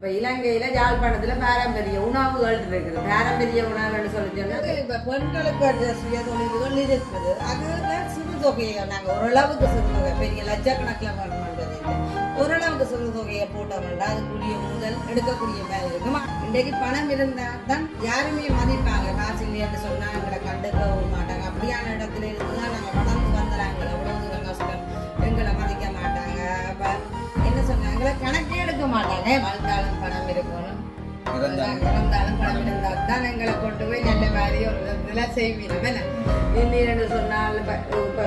இப்ப இலங்கையில யாழ்ப்பாணத்துல பாரம்பரிய உணவுகள் இருக்குது பாரம்பரிய உணவுன்னு சொல்லி சொன்னால் இப்ப பெண்களுக்கு சுய தொழில்கள் இருக்குது அதுதான் சிறு தொகையை நாங்க ஓரளவுக்கு சிறு தொகை பெரிய லட்சக்கணக்கில் வரணுன்றது ஓரளவுக்கு சிறு தொகையை போட்டோம்னா அதுக்குரிய முதல் எடுக்கக்கூடிய மாதிரி இருக்குமா? இன்றைக்கு பணம் இருந்தா தான் யாருமே மதிப்பாங்க. காசு இல்லைன்னு சொன்னா எங்களை கண்டுக்கவும் மாட்டாங்க. அப்படியான இடத்துல இருந்து தான் நாங்க வளர்ந்து வந்துடுறாங்க எவ்வளவு கஷ்டம் எங்களை மதிக்க மாட்டாங்க. என்ன சொன்னாங்க? கணக்கே எடுக்க மாட்டாங்க வாழ்ந்தாலும் பணம் இருக்கணும். இறந்தாலும் பணம். இருந்தால் தான் எங்களை கொண்டு போய் நல்ல வேலையை ஒரு இதில் செய்வீங்க இல்லைன்னு சொன்னால் இப்ப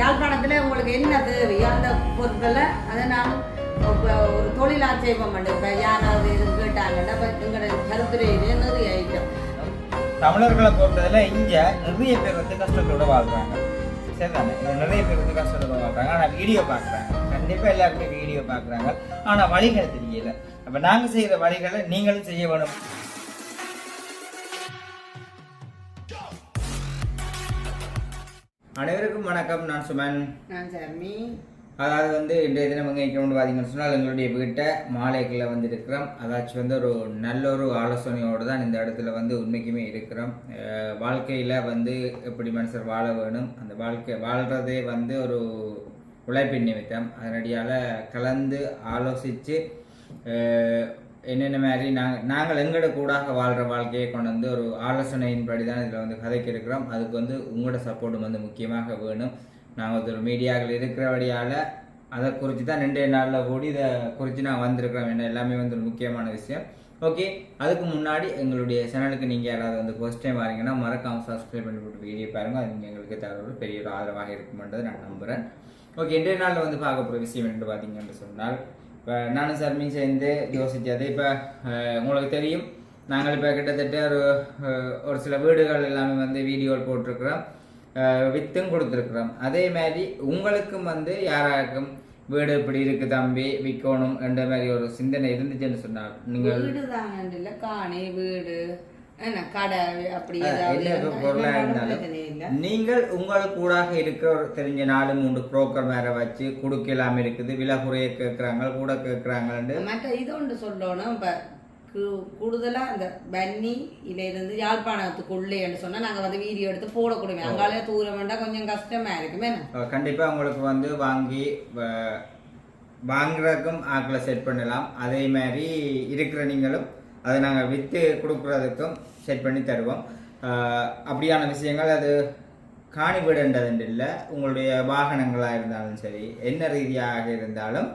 யாழ்ப்பாணத்துல உங்களுக்கு என்ன தேவையோ அந்த பொருட்களை அதை நான் இப்ப ஒரு தொழிலா செய்வோம் இப்ப யாராவது இது கேட்டாங்கன்னா எங்களோட கருத்துறையிலே நிறைய ஐட்டம். தமிழர்களை பொறுத்தவரை இங்க நிறைய பேர் வந்து கஷ்டத்தோட வாழ்றாங்க. சரிதானே? நிறைய பேர் வந்து கஷ்டத்தோட வாழ்றாங்க. ஆனா வீடியோ பார்க்குறாங்க கண்டிப்பா எல்லாருமே வீடியோ பார்க்குறாங்க. ஆனா வழிகள் தெரியல. அப்ப நாங்க செய்யற வழிகளை நீங்களும் செய்ய வேணும். அனைவருக்கும் வணக்கம். நான் சுமன். நான் சர்மி அதாவது வந்து இன்றைய தினம் எங்கே கொண்டு பார்த்தீங்கன்னு சொன்னால் எங்களுடைய வீட்டை மாலைக்குள்ள வந்து இருக்கிறோம் அதாச்சும் வந்து ஒரு நல்ல ஒரு ஆலோசனையோடு தான் இந்த இடத்துல வந்து உண்மைக்குமே இருக்கிறோம். வாழ்க்கையில வந்து எப்படி மனுஷர் வாழ வேணும்? அந்த வாழ்க்கை வாழ்றதே வந்து ஒரு உழைப்பின் நிமித்தம். அதனடியால் கலந்து ஆலோசித்து என்னென்ன மாதிரி நாங்கள் நாங்கள் எங்களோட கூடாக வாழ்கிற வாழ்க்கையை கொண்டு வந்து ஒரு ஆலோசனையின்படி தான் இதில் வந்து கதைக்கு இருக்கிறோம் அதுக்கு வந்து உங்களோட சப்போர்ட்டும் வந்து முக்கியமாக வேணும். நாங்கள் ஒரு மீடியாக்கள் இருக்கிறபடியால் அதை குறித்து தான் ரெண்டே நாளில் கூடி இதை குறித்து நான் வந்திருக்கிறோம். என்ன எல்லாமே வந்து ஒரு முக்கியமான விஷயம். ஓகே அதுக்கு முன்னாடி எங்களுடைய சேனலுக்கு நீங்கள் யாராவது வந்து ஃபர்ஸ்ட் டைம் வரீங்கன்னா மறக்காமல் சப்ஸ்கிரைப் பண்ணி போட்டு வீடியோ பாருங்கள் அது நீங்கள் எங்களுக்கு தகவல் பெரிய ஒரு ஆதரவாக இருக்குமென்றது நான் நம்புகிறேன் ஓகே இன்றைய நாளில் வந்து பார்க்க போகிற விஷயம் என்று பார்த்தீங்கன்னு சொன்னால் இப்போ நானும் சர்மியும் சேர்ந்து யோசித்தது இப்போ உங்களுக்கு தெரியும் நாங்கள் இப்போ கிட்டத்தட்ட ஒரு ஒரு சில வீடுகள் எல்லாமே வந்து வீடியோவில் போட்டிருக்கிறோம் வித்தும் கொடுத்துருக்குறோம். அதே மாதிரி உங்களுக்கும் வந்து யாராருக்கும் வீடு இப்படி இருக்கு தம்பி விற்கணும் என்ற மாதிரி ஒரு சிந்தனை இருந்துச்சுன்னு சொன்னால் நீங்கள் வீடு தாங்க காணி வீடு. நீங்கள் உங்களுக்கு கூடாக இருக்க தெரிஞ்ச நாலு மூன்று புரோக்கர் வேற வச்சு கொடுக்கலாம் இருக்குது விலை குறைய கேட்குறாங்க கூட கேட்குறாங்கன்னு மற்ற இது ஒன்று சொல்லணும் இப்போ கூடுதலா அந்த பன்னி இருந்து யாழ்ப்பாணத்துக்குள்ளேன்னு சொன்னா நாங்க வந்து வீடியோ எடுத்து போடக்கூடாது அங்காலே தூரம் வேண்டாம் கொஞ்சம் கஷ்டமா இருக்குமே என்ன? அஹ் கண்டிப்பா உங்களுக்கு வந்து வாங்கி வாங்குறதுக்கும் ஆக்களை செட் பண்ணலாம். அதே மாதிரி இருக்கிற நீங்களும் அதை நாங்கள் விற்று கொடுக்குறதுக்கும் செட் பண்ணி தருவோம். அப்படியான விஷயங்கள் அது காணி வீடுன்றதுண்டு இல்லை உங்களுடைய வாகனங்களாக இருந்தாலும் சரி என்ன ரீதியாக இருந்தாலும்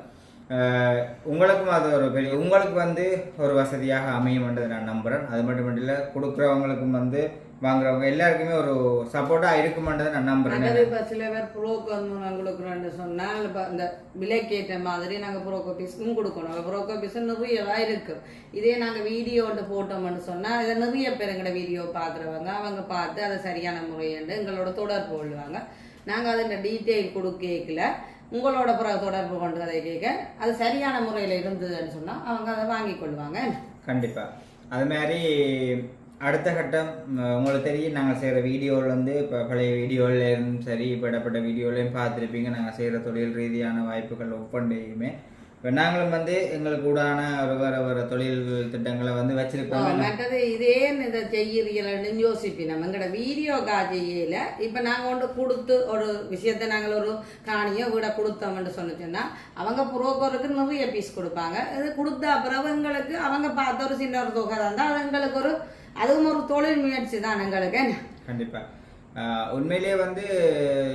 உங்களுக்கும் அது ஒரு பெரிய உங்களுக்கு வந்து ஒரு வசதியாக அமையும்ன்றது நான் நம்புகிறேன் அது மட்டும் இல்லை கொடுக்குறவங்களுக்கும் வந்து வாங்குறவங்க எல்லாருக்குமே ஒரு சப்போர்ட்டாக இருக்குமென்றதை நான் நம்புகிறேன் அதாவது இப்ப சில பேர் புரோக்கர் மூலம் கொடுக்குறோன்னு சொன்னால் இப்ப இந்த விலைக்கேற்ற மாதிரி நாங்க புரோக்கர் பீஸுக்கும் கொடுக்கணும். புரோக்கர் பீஸ் நிறையவா இருக்கு இதே நாங்க வீடியோ ஒன்று போட்டோம்னு சொன்னா இதை நிறைய பேர் எங்களோட வீடியோ பார்க்குறவங்க அவங்க பார்த்து அதை சரியான முறையண்டு எங்களோட தொடர்பு கொள்ளுவாங்க நாங்க அதில் டீட்டெயில் கொடுக்கல உங்களோட பிறகு தொடர்பு கொண்டு அதை கேட்க அது சரியான முறையில் இருந்ததுன்னு சொன்னா அவங்க அதை வாங்கி கொள்வாங்க. கண்டிப்பா. அது மாதிரி அடுத்த கட்டம் உங்களுக்கு தெரியும் நாங்கள் செய்கிற வீடியோவில் வந்து இப்போ பழைய வீடியோலையும் சரி இப்போ இடப்பட்ட வீடியோலையும் பார்த்துருப்பீங்க. நாங்கள் செய்கிற தொழில் ரீதியான வாய்ப்புகள் ஒவ்வொன்றையுமே. இப்போ நாங்களும் வந்து எங்களுக்கு கூடான வேறு வேறு தொழில் திட்டங்களை வந்து வச்சிருக்கோம். மற்றது இதே இதை செய்யறீங்களன்னு யோசிப்பி நம்ம எங்கட வீடியோ காஜையில இப்ப நாங்க கொண்டு கொடுத்து ஒரு விஷயத்த நாங்கள் ஒரு காணியோ வீட கொடுத்தோம்னு சொன்னோம்னா அவங்க புரோக்கருக்கு நிறைய பீஸ் கொடுப்பாங்க. இது கொடுத்த அப்புறம் எங்களுக்கு அவங்க பார்த்த ஒரு சின்ன ஒரு தொகை தான். அது எங்களுக்கு ஒரு அதுவும் ஒரு தொழில் முயற்சி தான் எங்களுக்கு. என்ன? கண்டிப்பா. ஆஹ் உண்மையிலேயே வந்து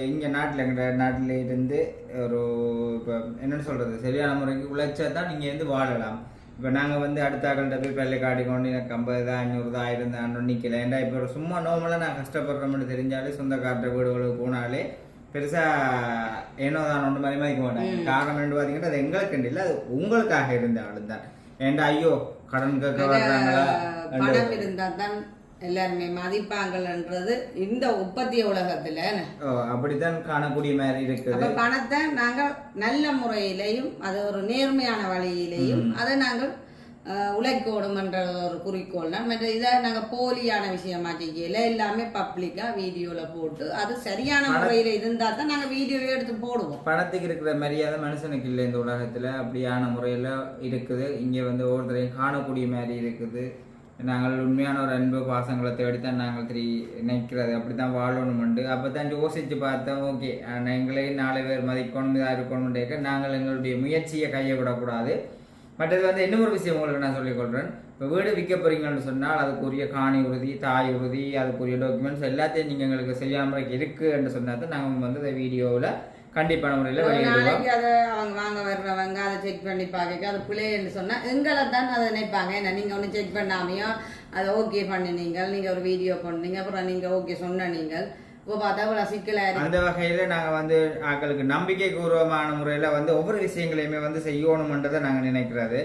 இங்கே நாட்டில் எங்கள் நாட்டில் இருந்து ஒரு இப்போ என்னன்னு சொல்கிறது சரியான முறைக்கு உழைச்சா தான் நீங்கள் வந்து வாழலாம். இப்போ நாங்கள் வந்து அடுத்த ஆக்கள்கிட்ட போய் பள்ளி காட்டி கொண்டு எனக்கு ஐம்பது தான் ஐநூறு தான் ஆயிரம் தான் நிற்கல ஏன்டா இப்போ சும்மா நோமலாக நான் கஷ்டப்படுறோம்னு தெரிஞ்சாலே சொந்தக்காரர் வீடுகளுக்கு போனாலே பெருசாக ஏனோ தான் ஒன்று மாதிரி மதிக்க மாட்டாங்க. காரணம் என்ன பார்த்தீங்கன்னா அது எங்களுக்கு இல்லை அது உங்களுக்காக இருந்தாலும் தான். ஏன்டா ஐயோ கடன் கேட்க வர்றாங்களா பணம் இருந்தா தான் எல்லாருமே மதிப்பாங்கன்றது இந்த உற்பத்திய உலகத்துல அப்படித்தான் காணக்கூடிய மாதிரி இருக்குது. பணத்தை நாங்கள் நல்ல முறையிலையும் அது ஒரு நேர்மையான வழியிலையும் அதை நாங்கள் அஹ், உழைக்கணுமன்ற ஒரு குறிக்கோள் தான் மற்ற இதை நாங்கள் போலியான விஷயமா செய்யல. எல்லாமே பப்ளிக்காக வீடியோவில் போட்டு அது சரியான முறையில் இருந்தால் தான் நாங்கள் வீடியோவே எடுத்து போடுவோம். பணத்துக்கு இருக்கிற மரியாதை மனுஷனுக்கு இல்லை இந்த உலகத்துல. அப்படியான முறையில இருக்குது. இங்க வந்து ஒவ்வொருத்தரையும் காணக்கூடிய மாதிரி இருக்குது. நாங்கள் உண்மையான ஒரு அன்பு பாசங்களை தேடித்தான் நாங்கள் திரி நினைக்கிறது. அப்படித்தான் வாழணும்ண்டு. அப்போ தான் யோசிச்சு பார்த்தோம் ஓகே எங்களை நாலு பேர் மதிக்கணும் இதாக இருக்கணும்ன்றக்க நாங்கள் எங்களுடைய முயற்சியை கையை விடக்கூடாது மற்றது வந்து இன்னொரு விஷயம் உங்களுக்கு நான் சொல்லிக்கொள்கிறேன் இப்போ வீடு விற்க போறீங்கன்னு சொன்னால் அதுக்குரிய காணி உறுதி தாய் உறுதி அதுக்குரிய டாக்குமெண்ட்ஸ் எல்லாத்தையும் நீங்கள் எங்களுக்கு செய்யாமல் இருக்குன்னு சொன்னால் தான் நாங்கள் வந்து இந்த வீடியோவில் கண்டிப்பான முறையில் வெளியிடுவோம். அதை அவங்க வாங்க வர்றவங்க அதை செக் பண்ணி பார்க்க அது பிள்ளைன்னு சொன்னா எங்களை தான் அதை நினைப்பாங்க. என்ன நீங்க ஒன்றும் செக் பண்ணாமையோ அதை ஓகே பண்ணினீங்க நீங்க ஒரு வீடியோ பண்ணீங்க அப்புறம் நீங்க ஓகே சொன்ன நீங்கள். இப்போ பார்த்தா அந்த வகையில் நாங்கள் வந்து ஆக்களுக்கு நம்பிக்கை பூர்வமான முறையில் வந்து ஒவ்வொரு விஷயங்களையுமே வந்து செய்யணும்ன்றதை நாங்கள் நினைக்கிறது.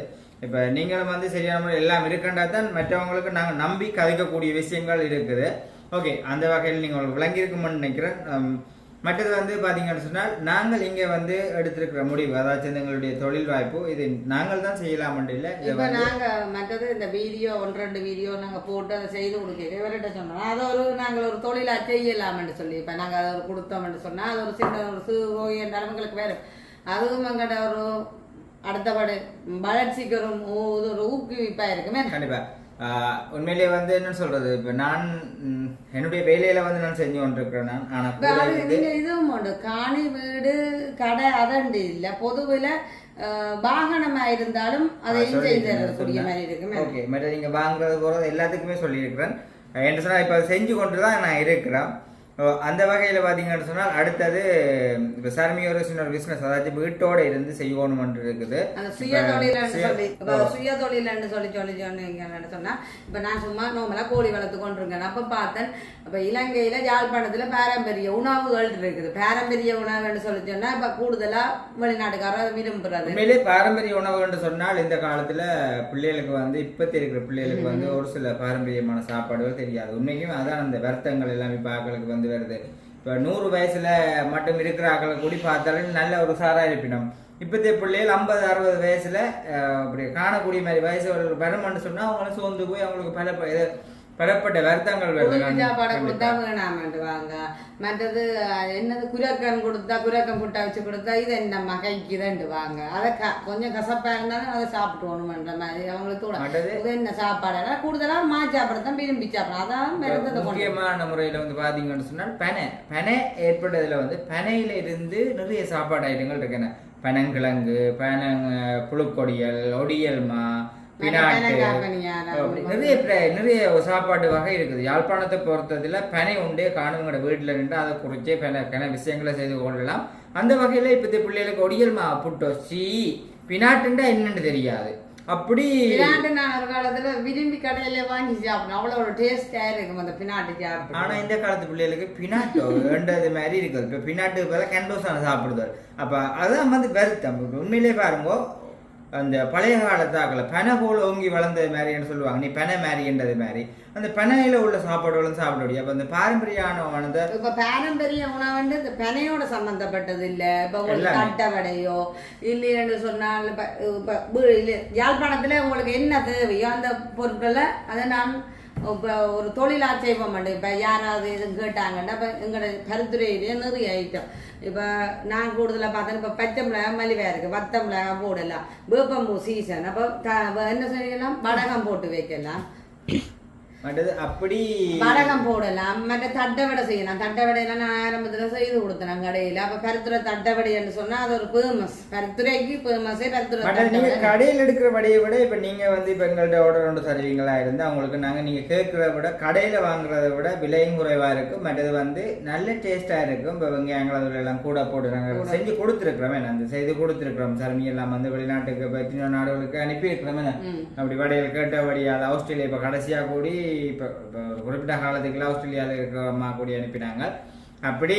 இப்போ நீங்களும் வந்து சரியான முறையில் எல்லாம் இருக்கண்டா தான் மற்றவங்களுக்கு நாங்கள் நம்பி கதைக்கக்கூடிய விஷயங்கள் இருக்குது. ஓகே அந்த வகையில் நீங்கள் விளங்கியிருக்குமென்னு நினைக்கிறேன். மற்றது வந்து பார்த்தீங்கன்னு சொன்னால் நாங்கள் இங்கே வந்து எடுத்திருக்கிற முடிவு அதாச்சும் எங்களுடைய தொழில் வாய்ப்பு இது நாங்கள் தான் செய்யலாமன்ட்டு இல்லை இப்போ வந்து நாங்க மற்றது இந்த வீடியோ ஒன்று ரெண்டு வீடியோ நாங்க போட்டு அதை செய்து கொடுக்க இவர்கிட்ட சொன்னோம். அதை ஒரு நாங்கள் ஒரு தொழிலா செய்யலாம்னு சொல்லி இப்போ நாங்க அதை ஒரு கொடுத்தோம்னு சொன்னா அது ஒரு சின்ன ஒரு சிறு நோய் என்றாலும் எங்களுக்கு வேறு. அதுவும் எங்கிட்ட ஒரு அடுத்தபடி வளர்ச்சிக்கு ஒரு ஊ- ஒரு ஊக்குவிப்பா இருக்குமே. கண்டிப்பா. ஆஹ் உண்மையிலேயே வந்து என்ன சொல்றது? இப்ப நான் என்னுடைய வேலையில வந்து நான் செஞ்சு கொண்டிருக்கிறேன் நான். ஆனா இப்ப கூட அது இருந்து நீங்க இதுவும் உண்டு. காணி வீடு கடை அதண்டு இல்ல. பொதுவில் வாகனமா இருந்தாலும் அதையும் செய்து தரக்கூடிய மாதிரி இருக்குமே ஓகே மற்ற நீங்க வாங்குறது போறது எல்லாத்துக்குமே சொல்லியிருக்கிறேன். என்ன சொன்னா இப்ப அதை செஞ்சு கொண்டு தான் நான் இருக்கிறேன். அந்த வகையில பாத்தீங்கன்னு சொன்னால் அடுத்தது இப்ப சர்மியோட சின்ன பிசினஸ் அதாச்சும் வீட்டோட இருந்து செய்யணும்னு இருக்குது. சுய தொழிலன்னு சுய- சொல்லி இப்ப சொல்லி சொன்னீங்கன்னு சொன்னா இப்ப நான் சும்மா நோமலா கோழி வளர்த்து கொண்டிருக்கேன். அப்ப பார்த்தேன் அப்ப இலங்கையில யாழ்ப்பாணத்துல பாரம்பரிய உணவுகள் இருக்குது. பாரம்பரிய உணவுன்னு சொல்லி சொன்னா இப்ப கூடுதலா வெளிநாட்டுக்காரர் விரும்புறது உண்மையிலே பாரம்பரிய உணவு என்று சொன்னால் இந்த காலத்துல பிள்ளைகளுக்கு வந்து இப்பத்தி இருக்கிற பிள்ளைகளுக்கு வந்து ஒரு சில பாரம்பரியமான சாப்பாடுகள் தெரியாது. உண்மைக்குமே அதான் அந்த வருத்தங்கள் எல்லாமே இப்போ ஆக்களுக்கு வந்து வருது. இப்போ நூறு வயசுல மட்டும் இருக்கிற ஆக்களை கூடி பார்த்தாலும் நல்ல ஒரு சாரா இருப்பினம். இப்போத்தைய பிள்ளைகள் ஐம்பது அறுபது வயசுல அப்படி காணக்கூடிய மாதிரி வயசு ஒரு வருமானு சொன்னா அவங்களும் சோர்ந்து போய் அவங்களுக்கு பல இது பலப்பட்ட வருத்தங்கள் சாப்பாடை கொடுத்தா. வேணாமன்ட்டு வாங்க. மற்றது என்னது குரக்கன் கொடுத்தா குரக்கன் புட்டா வச்சு கொடுத்தா இது என்ன மகைக்கு ரெண்டு வாங்க. அதை க கொஞ்சம் கசப்பா இருந்தாலும் அதை சாப்பிட்டுவோணுமன்ற மாதிரி அவங்களுக்கு இது என்ன சாப்பாடு? கூடுதலா மா சாப்பிட தான் விரும்பி சாப்பிடும் அதான் முக்கியமான முறையில வந்து பாத்தீங்கன்னு சொன்னால் பனை. பனை ஏற்பட்டதுல வந்து பனையில இருந்து நிறைய சாப்பாடு ஐட்டங்கள் இருக்குன்னு பனங்கிழங்கு பனங் புழுக்கொடியல் ஒடியல்மா நிறைய நிறைய சாப்பாடு வகை இருக்குது. யாழ்ப்பாணத்தை பொறுத்ததுல பனை உண்டே காணுங்கிற வீட்டுல நின்று அதை குறிச்சே பல கன விஷயங்களை செய்து கொள்ளலாம். அந்த வகையில இப்பத்தி பிள்ளைகளுக்கு ஒடியல் மா புட்டோ சீ பினாட்டுண்டா என்னன்னு தெரியாது. அப்படி பினாட்டு நான் ஒரு காலத்துல விரும்பி கடையில வாங்கி சாப்பிடணும். அவ்வளவு ஒரு டேஸ்டா இருக்கும் அந்த பினாட்டு ஆனா சாப்பிடும் இந்த காலத்து பிள்ளைகளுக்கு பினாட்டோ வேண்டது மாதிரி இருக்குது. இப்போ பினாட்டு பதிலாக கண்டோசான சாப்பிடுவார் அப்ப அதான் வந்து வருத்தம். உண்மையிலே பாருங்க அந்த பழைய காலத்தாக்கல பனை போல ஓங்கி வளர்ந்தது மாதிரின்னு சொல்லுவாங்க. நீ பனை மாதிரின்றது மாதிரி. அந்த பனையில உள்ள சாப்பாடுகளும் சாப்பிட முடியும் அப்ப அந்த பாரம்பரியமானத இப்ப பாரம்பரிய உணவு வந்து இந்த பெனையோட சம்பந்தப்பட்டது இல்ல. இப்ப. தட்டை வடையோ இல்லைன்னு சொன்னால் இப்ப யாழ்ப்பாணத்துல உங்களுக்கு என்ன தேவையோ அந்த பொருட்களை அதை நான் இப்போ ஒரு தொழிலா செய்வோம் மாட்டேன் இப்ப யாராவது இது கேட்டாங்கன்னா இப்போ எங்களோட கருத்துறையிலேயே நிறைய ஐட்டம். இப்போ நான் கூடுதலாக பார்த்தேன் இப்போ பச்சை மிளகாய் மலிவா இருக்குது வத்த மிளகாய் போடலாம். வேப்பம்பூ சீசன் அப்போ என்ன செய்யலாம்? வடகம் போட்டு வைக்கலாம். மற்றது அப்படி வடகம் போடலாம். மற்ற தட்டை வடை செய்யலாம். தட்டை வடையெல்லாம் நான் ஆரம்பத்துல செய்து கொடுத்தேன் கடையில. அப்ப பருத்துறை தட்டை வடைன்னு சொன்னா அது ஒரு பேமஸ். பருத்துறைக்கு பேமஸே பருத்துறை மற்ற தட்டை நீங்க வடை. கடையில் எடுக்கிற வடையை விட இப்ப நீங்க வந்து இப்ப எங்கள்ட்ட ஆர்டர் ஒன்று தருவீங்களா இருந்தா உங்களுக்கு நாங்க நீங்க கேட்கறத விட கடையில வாங்குறத விட விலையும் குறைவா இருக்கும். மற்றது வந்து நல்ல டேஸ்டா இருக்கும். இப்ப வெங்காயங்கள் எல்லாம் கூட போட்டு நாங்க செஞ்சு கொடுத்துருக்கிறோமே அந்த செய்து கொடுத்துருக்கிறோம். சருமி எல்லாம் வந்து வெளிநாட்டுக்கு இப்ப எத்தனையோ நாடுகளுக்கு அனுப்பி இருக்கிறோமே ம். அப்படி வடையில் கேட்டபடியால் ஆஸ்திரேலியா இப்போ கடைசியாக கூடி இப்போ குறிப்பிட்ட காலத்துக்குள்ள ஆஸ்திரேலியாவில் இருக்கிற அம்மா கூடி அனுப்பினாங்க. அப்படி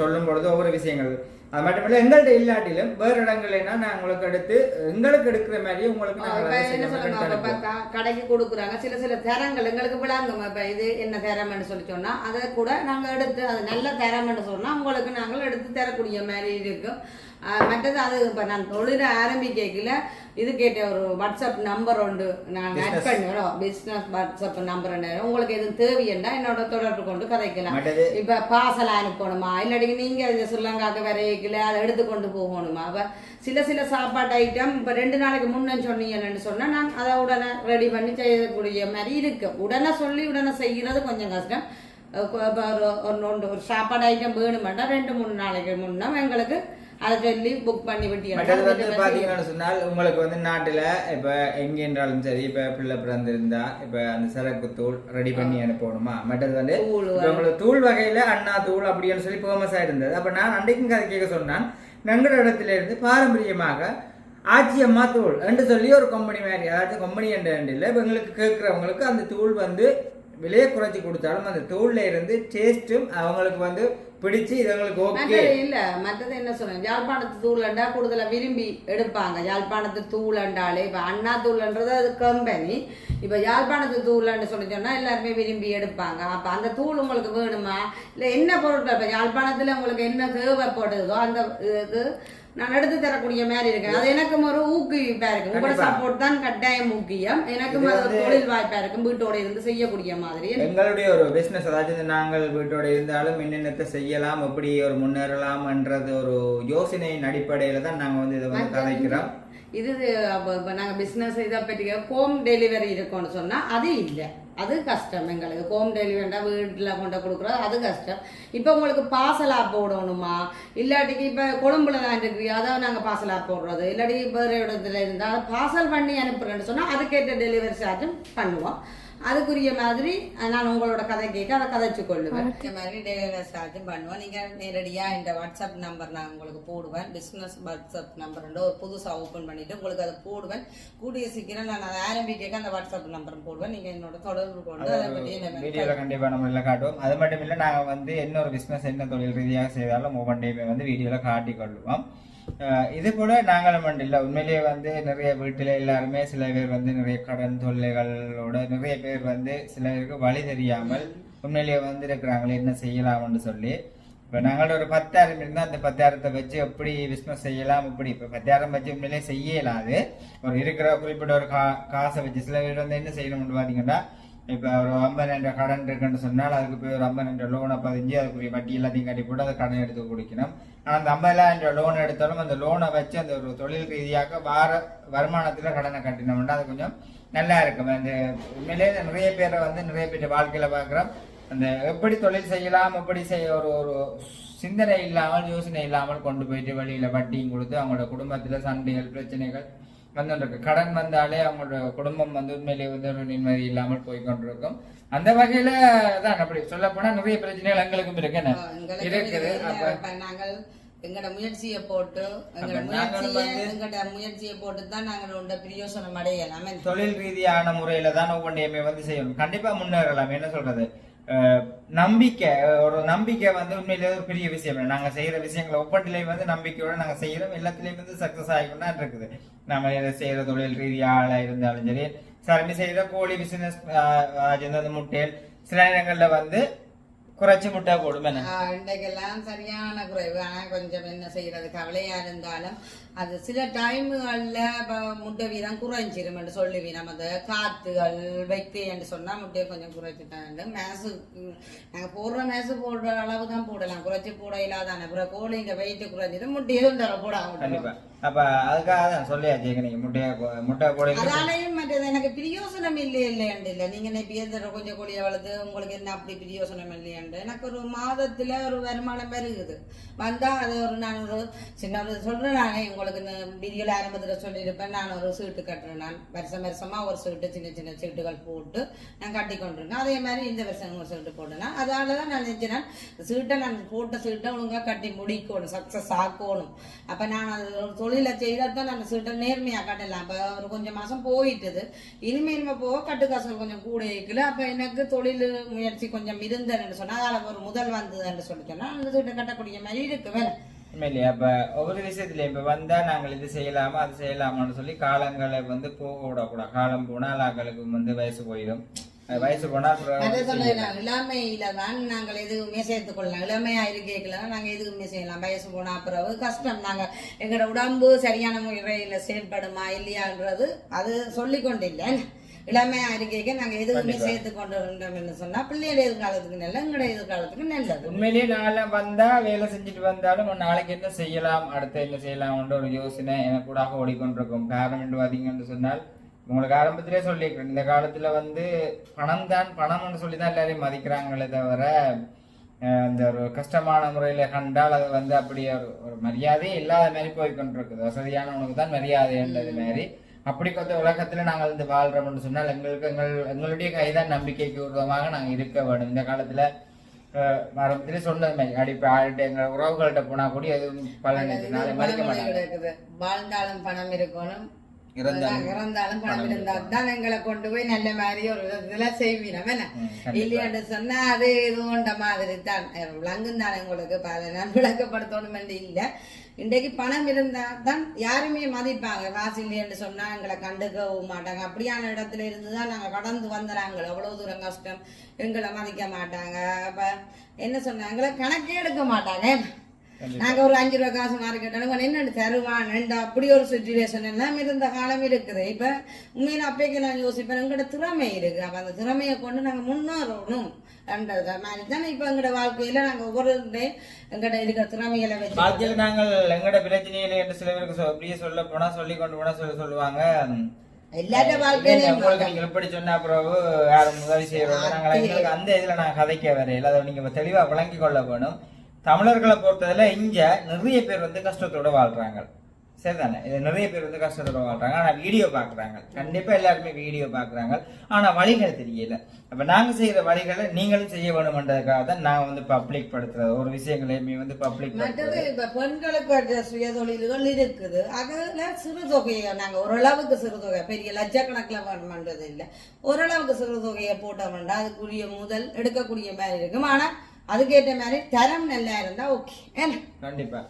சொல்லும் பொழுது ஒவ்வொரு விஷயங்கள். அது மட்டும் இல்ல எங்கள்கிட்ட இல்லாட்டிலும் வேறு இடங்கள்னா நான் உங்களுக்கு எடுத்து எங்களுக்கு எடுக்கிற மாதிரி உங்களுக்கு நாங்கள் கடைக்கு கொடுக்குறாங்க. சில சில தரங்கள் எங்களுக்கு விளங்கும். இப்ப இது என்ன தரம்னு சொல்லி சொன்னா அதை கூட நாங்க எடுத்து அது நல்ல தரம்னு சொன்னா உங்களுக்கு நாங்கள் எடுத்து தரக்கூடிய மாதிரி இருக்கும். மற்றது அது இப்ப நான் தொழில ஆரம்பிக்கல இது கேட்ட ஒரு வாட்ஸ்அப் நம்பர் உண்டு நான் ஆட். பண்ணுறோம் பிசினஸ் வாட்ஸ்அப் நம்பர் உங்களுக்கு எதுவும் தேவையண்டா? என்னோட தொடர்பு கொண்டு கதைக்கலாம். இப்ப பார்சல் அனுப்பணுமா? இல்லாட்டி நீங்க இந்த ஸ்ரீலங்காக்கு வரைக்கல அதை எடுத்து கொண்டு போகணுமா? அப்ப சில சில சாப்பாட்டு ஐட்டம் இப்ப ரெண்டு நாளைக்கு முன்ன சொன்னீங்கன்னு சொன்னா நான் அதை உடனே ரெடி பண்ணி செய்யக்கூடிய மாதிரி இருக்கு. உடனே சொல்லி உடனே செய்யறது கொஞ்சம் கஷ்டம். இப்ப ஒரு ஒரு ஒன்று ஒரு சாப்பாடு ஐட்டம் வேணுமெண்டா ரெண்டு மூணு நாளைக்கு முன்ன எங்களுக்கு அதை சொல்லி புக் பண்ணி மற்றது வந்து பாத்தீங்கன்னு சொன்னால் உங்களுக்கு வந்து நாட்டுல இப்ப எங்க என்றாலும் சரி இப்ப பிள்ளை பிறந்திருந்தா இப்ப அந்த சரக்கு தூள் ரெடி பண்ணி அனுப்பணுமா? மற்றது வந்து உங்களுக்கு தூள் வகையில அண்ணா தூள் அப்படின்னு சொல்லி ஃபேமஸா இருந்தது அப்ப நான் அன்றைக்கும் கதை கேட்க சொன்னான் எங்களோட இடத்துல இருந்து பாரம்பரியமாக ஆச்சி அம்மா தூள் என்று சொல்லி ஒரு கம்பெனி மாதிரி அதாவது கம்பெனி என்ற இல்லை இப்போ எங்களுக்கு கேட்குறவங்களுக்கு அந்த தூள் வந்து விலையை குறைச்சி கொடுத்தாலும் அந்த தூள்ல இருந்து டேஸ்ட்டும் அவங்களுக்கு வந்து பிடிச்சு இதுங்களுக்கு ஓகே இல்ல மற்றது என்ன சொல்றேன் யாழ்ப்பாணத்து தூளண்டா கூடுதலா விரும்பி எடுப்பாங்க. யாழ்ப்பாணத்து தூளண்டாலே இப்ப அண்ணா தூள்ன்றது அது கம்பெனி இப்ப யாழ்ப்பாணத்து தூளன்னு சொல்லி சொன்னா எல்லாருமே விரும்பி எடுப்பாங்க. அப்ப அந்த தூள் உங்களுக்கு வேணுமா? இல்ல என்ன பொருட்கள்? இப்ப யாழ்ப்பாணத்துல உங்களுக்கு என்ன தேவைப்படுதோ அந்த இது நான் எடுத்து தரக்கூடிய மாதிரி இருக்கேன் அது எனக்கும் ஒரு ஊக்குவிப்பா இருக்கு. உங்களோட. சப்போர்ட் தான் கட்டாயம் முக்கியம் எனக்கும் அது ஒரு தொழில் வாய்ப்பா இருக்கும். வீட்டோட இருந்து செய்யக்கூடிய மாதிரி. எங்களுடைய ஒரு பிசினஸ் அதாவது நாங்கள் வீட்டோட இருந்தாலும் என்னென்னத்தை செய்யலாம் எப்படி ஒரு முன்னேறலாம்ன்றது ஒரு யோசனையின் அடிப்படையில தான் நாங்க வந்து இதை வந்து கதைக்கிறோம் இது இப்போ நாங்கள் பிஸ்னஸ் இதை பற்றி ஹோம் டெலிவரி இருக்கோம்னு சொன்னால் அது இல்லை. அது கஷ்டம் எங்களுக்கு. ஹோம் டெலிவரிண்டா வீட்டில் கொண்டு கொடுக்குறோம் அது கஷ்டம். இப்போ உங்களுக்கு பாசலாக போடணுமா? இல்லாட்டிக்கு இப்போ கொழும்புல தான் இருக்கிறீங்க அதை நாங்கள் பாசலாக போடுறது. இல்லாட்டி வேறு இடத்துல இருந்தால் பார்சல் பண்ணி அனுப்புறேன்னு சொன்னால் அதுக்கேற்ற டெலிவரி சார்ஜும் பண்ணுவோம். அதுக்குரிய மாதிரி நான் உங்களோட கதை கேட்க அதை கதைச்சு கொள்ளுவேன் இந்த மாதிரி டெலிவரி சார்ஜும் பண்ணுவோம். நீங்கள் நேரடியாக இந்த வாட்ஸ்அப் நம்பர் நான் உங்களுக்கு போடுவேன். பிஸ்னஸ் வாட்ஸ்அப் நம்பர் ஒரு புதுசாக ஓப்பன் பண்ணிட்டு உங்களுக்கு அதை போடுவேன். கூடிய சீக்கிரம் நான் அதை ஆரம்பிக்க அந்த வாட்ஸ்அப் நம்பர் போடுவேன். நீங்கள் என்னோட தொடர்பு கொண்டு அதை பற்றி இந்த மாதிரி வீடியோல கண்டிப்பா நம்ம எல்லாம் காட்டுவோம். அது மட்டும் இல்ல நாங்க வந்து என்ன ஒரு பிசினஸ் என்ன தொழில் ரீதியாக செய்தாலும் ஒவ்வொன்றையுமே வந்து வீடியோல காட்டி கொள்வோம் அஹ் இது கூட நாங்களும் மட்டும் இல்லை. உண்மையிலேயே வந்து நிறைய வீட்டில் எல்லாருமே சில பேர் வந்து நிறைய கடன் தொல்லைகளோட நிறைய பேர் வந்து சில பேருக்கு வழி தெரியாமல் உண்மையிலேயே வந்து இருக்கிறாங்களே என்ன செய்யலாம்னு சொல்லி. இப்போ நாங்கள் ஒரு பத்தாயிரம் இருந்தால் அந்த பத்தாயிரத்தை வச்சு எப்படி பிஸ்னஸ் செய்யலாம் இப்படி. இப்போ பத்தாயிரம் வச்சு உண்மையிலேயே செய்யலாம் ஒரு இருக்கிற குறிப்பிட்ட ஒரு கா காசை வச்சு சில பேர் வந்து என்ன செய்யணும்னு பார்த்தீங்கன்னா இப்போ ஒரு ஐம்பதாயிரம் கடன் இருக்குன்னு சொன்னால் அதுக்கு போய் ஒரு ஐம்பதாயிரம் லோனை பதிஞ்சு அதுக்குரிய வட்டி எல்லாத்தையும் கட்டி போட்டு அதை கடன் எடுத்து குடிக்கணும். அந்த ஐம்பதாயிரம் லோன் எடுத்தாலும் அந்த லோனை வச்சு அந்த ஒரு தொழில் ரீதியாக வார வருமானத்தில் கடனை கட்டினோம்னா அது கொஞ்சம் நல்லா இருக்கும். அந்த உண்மையிலேயே நிறைய பேரை வந்து நிறைய பேர் வாழ்க்கையில் பார்க்குறோம். அந்த எப்படி தொழில் செய்யலாம் எப்படி செய்ய ஒரு ஒரு சிந்தனை இல்லாமல் யோசனை இல்லாமல் கொண்டு போயிட்டு வழியில் வட்டியும் கொடுத்து அவங்களோட குடும்பத்தில் சண்டைகள் பிரச்சனைகள் வந்துருக்கு கடன் வந்தாலே அவங்களோட குடும்பம் வந்து உண்மையிலேயே வந்து ஒரு நிம்மதி இல்லாமல் போய் கொண்டிருக்கும். அந்த வகையில தான் அப்படி சொல்ல போனா நிறைய பிரச்சனைகள் எங்களுக்கும் இருக்கு. என்ன? எங்களுக்கு இருக்குது நாங்கள் எங்களோட முயற்சியை போட்டு எங்களோட முயற்சியை எங்களோட முயற்சியை போட்டு தான் நாங்கள் உண்ட பிரயோசனம் அடையலாம். தொழில் ரீதியான முறையில தான் ஒவ்வொன்றையுமே வந்து செய்யணும். கண்டிப்பா முன்னேறலாம். என்ன சொல்றது? நம்பிக்கை ஒரு நம்பிக்கை வந்து உண்மையிலேயே ஒரு பெரிய விஷயம். நாங்க செய்யற விஷயங்களை ஒவ்வொன்றிலையும் வந்து நம்பிக்கையோட நாங்க செய்யறோம் எல்லாத்துலயும் வந்து சக்சஸ் ஆகிக்கொண்டு தான் இருக்குது நம்ம செய்யற தொழில் ரீதியால இருந்தாலும் சரி சரி செய்யற கோழி பிசினஸ் அந்த முட்டைகள் சில நேரங்கள்ல வந்து குறைச்சி முட்டை போடும் என்ன இன்றைக்கெல்லாம் சரியான குறைவு ஆனா கொஞ்சம் என்ன செய்யறது கவலையா இருந்தாலும் அது சில டைமுகள்ல இப்ப முட்டை வீதம் குறைஞ்சிரும் என்று சொல்லுவி நம்ம அந்த காத்துகள் வைத்து என்று சொன்னா முட்டையை கொஞ்சம் குறைச்சிட்டாங்க மேசு ம், நாங்க போடுற மேசு போடுற அளவு தான் போடலாம் குறைச்சி போட இல்லாதானே அப்புறம் கோழிங்க வெயிட் குறைஞ்சிடும் முட்டையும் தர போட கண்டிப்பா அப்ப அதுக்காக தான் சொல்லியாச்சு நீங்க முட்டையை முட்டை கோழி அதாலையும் மற்றது எனக்கு பிரியோசனம் இல்லை இல்லையாண்டு இல்லை நீங்க இப்ப கொஞ்சம் கோழியை வளர்த்து உங்களுக்கு என்ன அப்படி பிரியோசனம் இல்லையாண்டு. எனக்கு ஒரு மாதத்துல ஒரு வருமானம் பெருகுது வந்தா அது ஒரு நான் ஒரு சின்ன ஒரு சொல்றேன் நானே உங்களுக்கு வீடியோல ஆரம்பத்துல சொல்லியிருப்பேன். நான் ஒரு சீட்டு கட்டுறேன். நான் வருஷம் வருஷமா ஒரு சீட்டு சின்ன சின்ன சீட்டுகள் போட்டு நான் கட்டி கொண்டிருக்கேன். அதே மாதிரி இந்த வருஷம் ஒரு சீட்டு போட்டேன்னா அதால தான் நான் நினைச்சேன். சீட்டை நான் போட்ட சீட்டை ஒழுங்கா கட்டி முடிக்கணும். சக்சஸ் ஆக்கணும். அப்ப நான் அது ஒரு தொழிலை செய்தால் அந்த சீட்டை நேர்மையாக கட்டலாம். இப்போ ஒரு கொஞ்சம் மாதம் போயிட்டுது. இனிமேல் போக கட்டுக்காசுகள் கொஞ்சம் கூட இருக்கல அப்போ எனக்கு தொழில் முயற்சி கொஞ்சம் இருந்ததுன்னு சொன்னால் அதில் ஒரு முதல் வந்ததுன்னு சொல்லி சொன்னால் அந்த சீட்டை கட்டக்கூடிய மாதிரி இருக்கு வேலை உண்மையிலேயே அப்ப ஒவ்வொரு விஷயத்துல இப்போ வந்தால் நாங்கள் இது செய்யலாமா அது செய்யலாமான்னு சொல்லி காலங்களை வந்து போக விடக்கூடாது. காலம் போனால் ஆக்களுக்கு வந்து வயசு போயிடும். வயசு இளமையில தான் நாங்கள் எதுவுமே சேர்த்துக் கொள்ளலாம் இளமையா இருக்கலாம் நாங்க எதுவுமே செய்யலாம் வயசு போனா பிறகு கஷ்டம். நாங்க எங்களோட உடம்பு சரியான முறையில செயல்படுமா இல்லையான்றது அது சொல்லிக் கொண்டில்லை இளமையா இருக்கைக்கு நாங்க எதுவுமே சேர்த்து கொண்டு வந்தோம்னு சொன்னா பிள்ளையோட எதிர்காலத்துக்கு நல்லது எங்களோட எதிர்காலத்துக்கு நல்லது. உண்மையிலேயே நான்லாம் வந்தா வேலை செஞ்சுட்டு வந்தாலும் நாளைக்கு என்ன செய்யலாம் அடுத்து என்ன செய்யலாம்ன்ற ஒரு யோசனை எனக்கு கூட ஓடிக்கொண்டிருக்கும். காரணம் என்று பார்த்தீங்கன்னு சொன்னால் உங்களுக்கு ஆரம்பத்திலே சொல்லியிருக்கேன் இந்த காலத்துல வந்து பணம் தான் பணம்னு சொல்லி தான் எல்லாரையும் மதிக்கிறாங்களே தவிர இந்த ஒரு கஷ்டமான முறையில கண்டால் அது வந்து அப்படி ஒரு ஒரு மரியாதையே இல்லாத மாதிரி போய் கொண்டிருக்குது வசதியானவனுக்கு தான் மரியாதைன்றது மாதிரி. அப்படி கொஞ்சம் உலகத்துல நாங்கள் இந்த வாழ்றோம்னு சொன்னால் எங்களுக்கு எங்கள் எங்களுடைய கைதான் நம்பிக்கைக்கு உருவமாக நாங்கள் இருக்க வேண்டும். இந்த காலத்துல ஆரம்பத்திலே சொன்னது மாதிரி அடிப்ப ஆள்கிட்ட எங்கள் உறவுகள்கிட்ட போனா கூட எதுவும் பலன் நாளை மதிக்க மாட்டாங்க. வாழ்ந்தாலும் பணம் இருக்கணும். இறந்தாலும் பணம் இருந்தால் தான் எங்களை கொண்டு போய் நல்ல மாதிரி ஒரு விதத்துல செய்வீனம் என்ன. இல்லையாண்டு சொன்னா அது இதுன்ற மாதிரி தான். விளங்கும் தான் அதை நான் விளக்கப்படுத்தணும் என்று இல்லை. இன்றைக்கு பணம் இருந்தா தான் யாருமே மதிப்பாங்க. காசு இல்லைன்னு சொன்னா எங்களை கண்டுக்கவும் மாட்டாங்க. அப்படியான இடத்துல இருந்து தான் நாங்க கடந்து வந்துறாங்க அவ்வளவு தூரம் கஷ்டம். எங்களை மதிக்க மாட்டாங்க. அப்ப என்ன சொன்னாங்க எங்களை கணக்கே எடுக்க மாட்டாங்க. நாங்க ஒரு அஞ்சு ரூபா காசு மாறி கேட்டாலும் என்னென்னு தருவான் அப்படி ஒரு சுச்சுவேஷன் எல்லாம் இருந்த காலம் இருக்குது. இப்ப உண்மையில அப்பேக்கு நான் யோசிப்பேன் எங்களோட திறமை இருக்கு. அப்ப அந்த திறமையை கொண்டு நாங்க முன்னேறணும். என்றது மாதிரி தானே இப்ப எங்களோட வாழ்க்கையில நாங்க ஒவ்வொரு எங்கட இருக்கிற திறமைகளை வச்சு வாழ்க்கையில் நாங்கள் எங்கட பிரச்சனையில என்று சில பேருக்கு சொ- அப்படியே சொல்ல போனா சொல்லி கொண்டு போனா சொல்ல சொல்லுவாங்க. இல்ல, வாழ்க்கையிலும் எப்படி சொன்னா பிறகு யாரும் உதவி செய்யறோம் நாங்கள் எங்களுக்கு அந்த இதுல நான் கதைக்க வரையில அதை நீங்க தெளிவா விளங்கி கொள்ள வேணும். தமிழர்களை பொறுத்ததில் இங்கே நிறைய பேர் வந்து கஷ்டத்தோட வாழ்றாங்க. சரிதானே? இது நிறைய பேர் வந்து கஷ்டத்தோட வாழ்றாங்க. ஆனால் வீடியோ பார்க்குறாங்க கண்டிப்பாக எல்லாருமே வீடியோ பார்க்குறாங்க ஆனால் வழிகள் தெரியல. அப்போ நாங்கள் செய்கிற வழிகளை நீங்களும் செய்ய வேணுமன்றதுக்காக தான் நான் வந்து பப்ளிக் படுத்துறது ஒரு விஷயங்களையுமே வந்து பப்ளிக் மற்றது இப்போ பெண்களுக்கு சுய தொழில்கள் இருக்குது. அதில் சிறு தொகையை நாங்கள் ஓரளவுக்கு சிறு தொகை பெரிய லட்சக்கணக்கில் பண்ணுறது இல்லை ஓரளவுக்கு சிறு தொகையை போட்டோம்னா அதுக்குரிய முதல் எடுக்கக்கூடிய மாதிரி இருக்கும். ஆனால் அதுக்கேற்ற மாதிரி தரம் நல்லா இருந்தா ஓகே ஏன்னா கண்டிப்பா.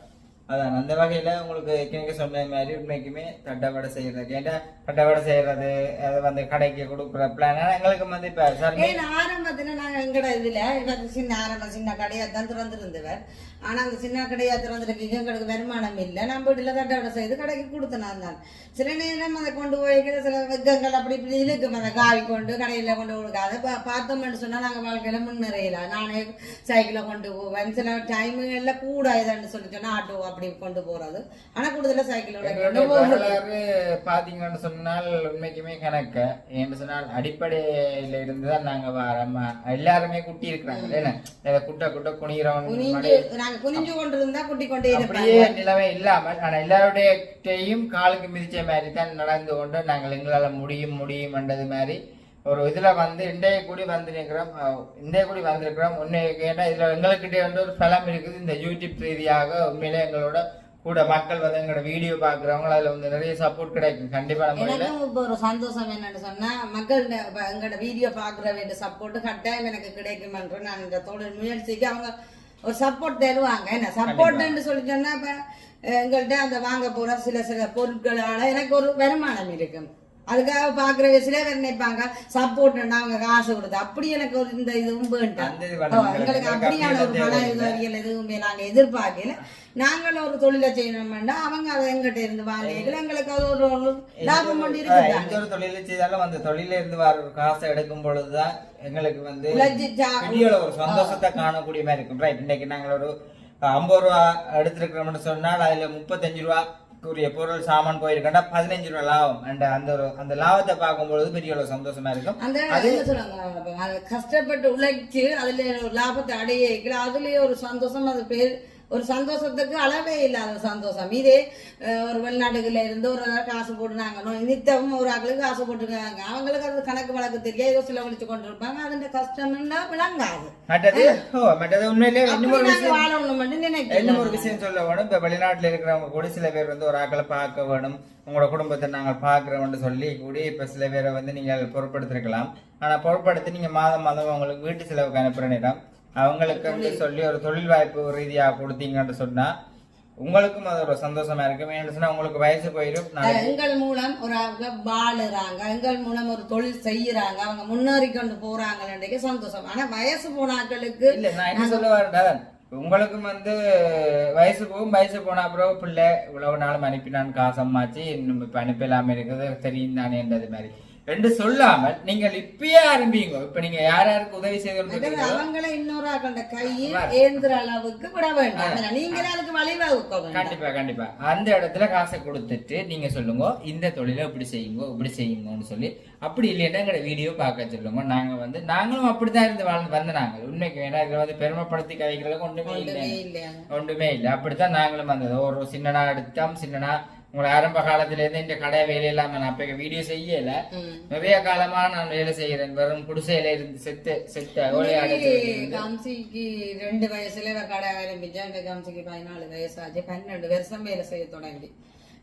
அதான் அந்த வகையில் உங்களுக்கு ஏற்கனவே சொன்ன மாதிரி உண்மைக்குமே தட்டவடை செய்யறது கேட்டா தட்டவடை செய்யறது? அது வந்து கடைக்கு கொடுக்குற பிளான் எங்களுக்கு வந்து இப்போ சார் ஏன்னா ஆரம்பத்துல எங்கட இதில்? இவர் சின்ன ஆரம்ப சின்ன கடையாக தான் திறந்துருந்தவர். ஆனால் அந்த சின்ன கடையாக திறந்திருக்கு எங்களுக்கு வருமானம் இல்லை. நம்ம வீட்டில் தட்டவடை செய்து கடைக்கு கொடுத்து தான். சில நேரம் அதை கொண்டு போய் சில வெக்கங்கள் அப்படி இப்படி இருக்கும் அதை காவி கொண்டு கடையில் கொண்டு கொடுக்காத பா- பார்த்தோம்னு சொன்னால் நாங்கள் வாழ்க்கையில் முன்னேறையலாம் நானே சைக்கிளை கொண்டு போவேன். சில டைமுகளில் கூட இதுன்னு சொல்லி சொன்னால் ஆட்டோ அப்படி கொண்டு போறது. ஆனா கூடுதலா வரலாறு பாத்தீங்கன்னு சொன்னால் உண்மைக்குமே கணக்கு. ஏன்னு சொன்னால் அடிப்படையில இருந்து தான் நாங்க வரோம். எல்லாருமே குட்டி இருக்கிறாங்க. என்ன குட்ட குட்ட குனிகிறவன் குனிஞ்சு நாங்க குனிஞ்சு கொண்டு இருந்தா குட்டி கொண்டே அப்படியே நிலைமை இல்லாமல் ஆனா எல்லாருடையும் காலுக்கு மிதிச்ச மாதிரி தான் நடந்து கொண்டு நாங்கள் எங்களால முடியும் முடியும் என்றது மாதிரி ஒரு இதுல வந்து இன்றைய கூடி வந்து நிற்கிறோம் இன்றைய கூடி வந்திருக்கிறோம். உன்னை கேட்டா இதுல எங்களுக்கிட்டே வந்து ஒரு பலம் இருக்குது. இந்த யூடியூப் ரீதியாக உண்மையிலே எங்களோட கூட மக்கள் வந்து எங்களோட வீடியோ பாக்குறவங்க அதுல வந்து நிறைய சப்போர்ட் கிடைக்கும். கண்டிப்பான முறையில எனக்கும் இப்போ ஒரு சந்தோஷம் என்னன்னு சொன்னா மக்கள் எங்களோட வீடியோ பாக்குற வேண்டிய சப்போர்ட் கட்டாயம் எனக்கு கிடைக்கும் என்று நான் இந்த தொழில் முயற்சிக்கு அவங்க ஒரு சப்போர்ட் தருவாங்க. என்ன சப்போர்ட்னு சொல்லி சொன்னா இப்ப எங்கள்கிட்ட அந்த வாங்க போற சில சில பொருட்களால எனக்கு ஒரு வருமானம் இருக்கும். அதுக்காக பாக்குற சில பேர் நினைப்பாங்க சப்போர்ட் அவங்க காசு கொடுத்து. அப்படி எனக்கு ஒரு இந்த இதுவும் வேண்டாம். எங்களுக்கு அப்படியான ஒரு தேவையில்லை. உதவிகள் எதுவுமே நாங்க எதிர்பார்க்கல. நாங்கள் ஒரு தொழிலை செய்யணும்னா அவங்க அதை எங்கிட்ட இருந்து வாங்கிக்கல. எங்களுக்கு அது ஒரு லாபம் கொண்டு இருக்குது? எந்த ஒரு தொழிலை செய்தாலும் அந்த தொழில இருந்து வர காசை எடுக்கும் பொழுதுதான் எங்களுக்கு வந்து ஒரு சந்தோஷத்தை காணக்கூடிய மாதிரி இருக்கும். ரைட் இன்னைக்கு நாங்கள் ஒரு ஐம்பது ரூபா எடுத்திருக்கிறோம்னு சொன்னால் அதுல முப்பத்தஞ்சு ரூபா உரிய பொருள் சாமான் போயிருக்கா பதினஞ்சு ரூபா லாபம். அண்ட் அந்த ஒரு அந்த லாபத்தை பார்க்கும்பொழுது பெரிய ஒரு சந்தோஷமா இருக்கும். அந்த கஷ்டப்பட்டு உழைச்சு அதுல லாபத்தை அடைய அதுலயே ஒரு சந்தோஷம் அது பேர் ஒரு சந்தோஷத்துக்கு அளவே இல்லாத சந்தோஷம். இதே ஒரு வெளிநாட்டுக்குள்ள இருந்து ஒரு காசு போட்டுனாங்க நித்தமும் ஒரு ஆளுக்கு காசு போட்டுருக்காங்க. அவங்களுக்கு அது கணக்கு வழக்கு தெரியாது. ஏதோ செலவழிச்சு கொண்டு இருப்பாங்க அதுன்ற கஷ்டம்னா விளங்காது. இன்னும் ஒரு விஷயம் சொல்ல வேணும். இப்ப வெளிநாட்டுல இருக்கிறவங்க கூட சில பேர் வந்து ஒரு ஆக்களை பார்க்க வேணும். உங்களோட குடும்பத்தை நாங்கள் பார்க்கிறோம்னு சொல்லி கூட இப்ப சில பேரை வந்து நீங்கள் பொருட்படுத்திருக்கலாம். ஆனா பொருட்படுத்தி நீங்க மாதம் மாதம் உங்களுக்கு வீட்டு செலவுக்கு அனுப்புற நேரம் அவங்களுக்கு வந்து சொல்லி ஒரு தொழில் வாய்ப்பு ரீதியா கொடுத்தீங்கன்னு சொன்னா உங்களுக்கும் அது ஒரு சந்தோஷமா இருக்கும். ஏன்னு உங்களுக்கு வயசு போயிடும் எங்கள் மூலம் ஒரு அவங்க வாழுறாங்க. எங்கள் மூலம் ஒரு தொழில் செய்யறாங்க. அவங்க முன்னேறி கொண்டு போறாங்கன்றதுக்கு சந்தோஷம். ஆனா வயசு போன ஆட்களுக்கு இல்ல நான் என்ன சொல்ல வரேன் உங்களுக்கும் வந்து வயசு போகும். வயசு போன அப்புறம் பிள்ளை இவ்வளவு நாளும் அனுப்பினான். காசம்மாச்சு. இன்னும் இப்ப அனுப்பலாம இருக்குது. தெரியும் தானேன்றது மாதிரி. ரெண்டு சொல்லாமல் நீங்கள் இப்பயே ஆரம்பிங்க இப்ப நீங்க யார் யாருக்கு உதவி செய்து அவங்கள இன்னொரு ஆட்கள கையில் ஏந்துற அளவுக்கு விட வேண்டாம். நீங்களே அதுக்கு வழிவகுக்க கண்டிப்பா கண்டிப்பா. அந்த இடத்துல காசை கொடுத்துட்டு நீங்க சொல்லுங்க இந்த தொழிலை இப்படி செய்யுங்க இப்படி செய்யுங்கன்னு சொல்லி. அப்படி இல்லைன்னா எங்களோட வீடியோ பார்க்க சொல்லுங்க. நாங்க வந்து நாங்களும் அப்படித்தான் இருந்து வாழ்ந்து வந்த நாங்கள். உண்மைக்கு வேணா இதுல வந்து பெருமைப்படுத்தி கதைக்கிறதுக்கு ஒன்றுமே இல்லை ஒன்றுமே இல்லை. அப்படித்தான் நாங்களும் வந்தது. ஒரு சின்னனா எடுத்தோம் சின்னனா உங்களை ஆரம்ப காலத்துல இருந்து இந்த கடை வேலையெல்லாம் நான் அப்ப வீடியோ செய்யல. நிறைய காலமா நான் வேலை செய்கிறேன் வெறும் குடிசையில இருந்து செத்து செத்த கம்சிக்கு ரெண்டு வயசுல கடை ஆரம்பிச்சா இந்த கம்சிக்கு பதினாலு வயசாச்சு பன்னெண்டு வருஷம் வேலை செய்ய தொடங்கி.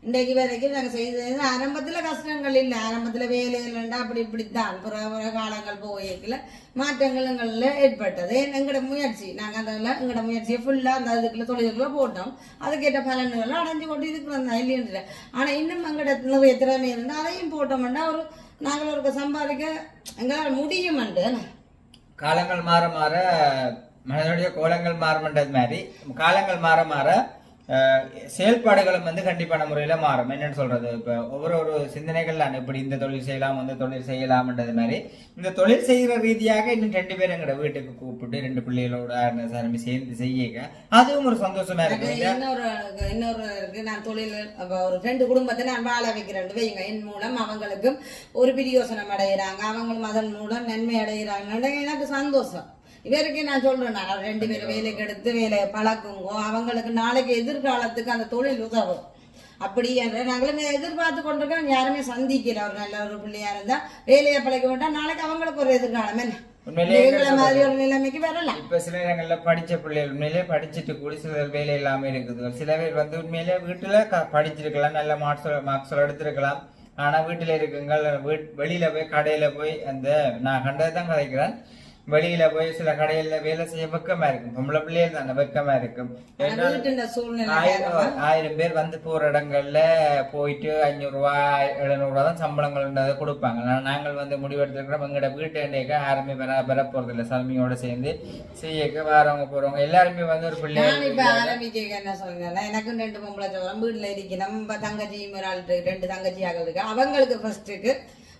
இன்றைக்கு வரைக்கும் நாங்கள் செய்தது ஆரம்பத்தில் கஷ்டங்கள் இல்லை. ஆரம்பத்தில் வேலை இல்லைண்டா அப்படி இப்படித்தான். புற புற காலங்கள் போயிருக்கல மாற்றங்கள் எங்களில் ஏற்பட்டது. எங்களோட முயற்சி. நாங்கள் அதில் எங்களோட முயற்சியை ஃபுல்லாக அந்த இதுக்குள்ள தொழிலுக்குள்ள போட்டோம். அதுக்கேற்ற பலன்கள் அடைஞ்சு கொண்டு இருக்கிறோம். தான் இல்லைன்ற ஆனால் இன்னும் எங்களோட நிறைய திறமை இருந்தால் அதையும் போட்டோம்னா ஒரு நாங்கள் ஒரு சம்பாதிக்க எங்களால் முடியுமெண்டு காலங்கள் மாற மாற மனதனுடைய கோலங்கள் மாறமன்றது மாதிரி காலங்கள் மாற மாற செயல்பாடுகளும் வந்து கண்டிப்பான முறையில மாறும். என்னன்னு சொல்றது? இப்ப ஒவ்வொரு ஒரு சிந்தனைகள் இப்படி இந்த தொழில் செய்யலாம் அந்த தொழில் செய்யலாம்ன்றது மாதிரி. இந்த தொழில் செய்யற ரீதியாக இன்னும் ரெண்டு பேரும் எங்கட வீட்டுக்கு கூப்பிட்டு ரெண்டு பிள்ளைகளோட சாரமி சேர்ந்து செய்ய அதுவும் ஒரு சந்தோஷமா இல்லையா? இன்னொரு இன்னொரு இருக்கு. நான் தொழில் ஒரு ரெண்டு குடும்பத்தை நான் வாழ வைக்கிறேன். வைங்க. என் மூலம் அவங்களுக்கும் ஒரு பிரியோசனம் அடைகிறாங்க அவங்களும் அதன் மூலம் நன்மை அடைகிறாங்க எனக்கு சந்தோஷம். இவருக்கு நான் சொல்றேன் நான் ரெண்டு பேரும் வேலைக்கு எடுத்து வேலையை பழக்குங்கோ அவங்களுக்கு நாளைக்கு எதிர்காலத்துக்கு அந்த தொழில் உதவும். அப்படி என்ற நாங்களும் எதிர்பார்த்து கொண்டிருக்கோம் யாருமே சந்திக்கல. ஒரு நல்ல ஒரு பிள்ளையா இருந்தா வேலையை பழக்க வேண்டாம் நாளைக்கு அவங்களுக்கு ஒரு எதிர்காலம் என்ன? இப்ப சில இடங்கள்ல படிச்ச பிள்ளைகள் உண்மையிலே படிச்சுட்டு கூட சில வேலை இல்லாம இருக்குது. சில பேர் வந்து உண்மையிலே வீட்டுல படிச்சிருக்கலாம் நல்ல மார்க்ஸ் மார்க்ஸ் எடுத்திருக்கலாம். ஆனா வீட்டுல இருக்குங்க வெளியில போய் கடையில போய் அந்த நான் கண்டதை தான் கதைக்கிறேன். வெளியில போய் சில கடையில வேலை செய்ய வெக்கமா இருக்கும். பொம்பளை பிள்ளைகள் தானே வெக்கமா இருக்கும். ஆயிரம் பேர் வந்து போற இடங்கள்ல போயிட்டு அஞ்சூறு ரூபா எழுநூறு ரூபா தான் சம்பளங்கள்ன்றதை கொடுப்பாங்க நாங்கள் வந்து முடிவெடுத்துருக்கிறோம். எங்களோட வீட்டு யாருமே பெற பெற போறது இல்லை சாமியோட சேர்ந்து செய்யக்க வரவங்க போறவங்க எல்லாருமே வந்து ஒரு பிள்ளை என்ன சொல்றேன்னா எனக்கும் ரெண்டு பொம்பளை வீட்டுல இருக்கு. நம்ம தங்கச்சி ரெண்டு தங்கச்சியாக இருக்கு. அவங்களுக்கு ஃபர்ஸ்ட்டுக்கு